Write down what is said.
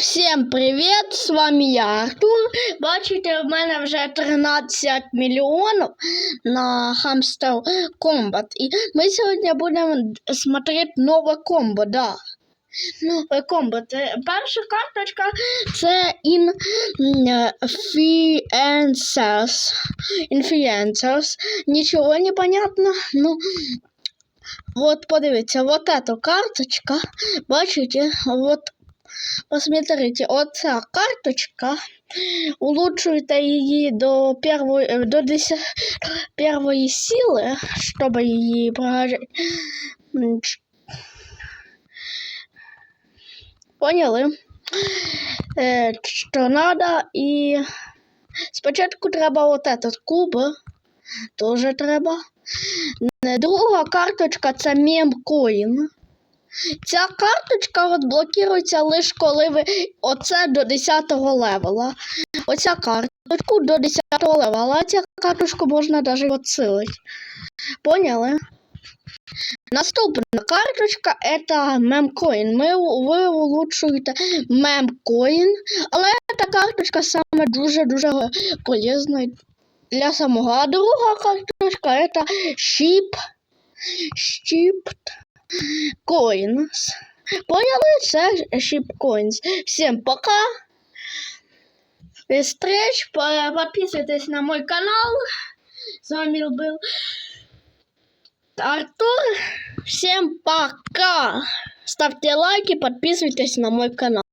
Всім привіт! З вами я Артур. Бачите, в мене вже 13 мільйонів на Hamster Combat. І ми сьогодні будемо смотреть нове комбо, да. Нове комбо. Це перша карточка це Influencers. Influencers. Нічого не понятно. Ну, вот подивіться, вот эта карточка, бачите, вот Посмотрите, оця карточка. Улучшуйте її до первої, е, до 10, первої сили, щоб її прожити. Поняли? Е, що надо і спочатку треба от этот куб. Тоже треба. Друга карточка це мемкоін. Ця карточка от блокується лише коли ви оце до 10 левела. Оця карточку до 10 левела, цю карточку можна навіть відсилити. Поняли? Наступна карточка это мемкоін. Ви улучшуєте мемкоін, але ця карточка саме дуже-дуже полезна для самого. А друга карточка это щіп. Щіп Coins. Поняли? Це Shipcoins. Всем пока. Встреч. По- Подписывайтесь на мой канал. С вами был Артур. Всем пока. Ставьте лайки, подписывайтесь на мой канал.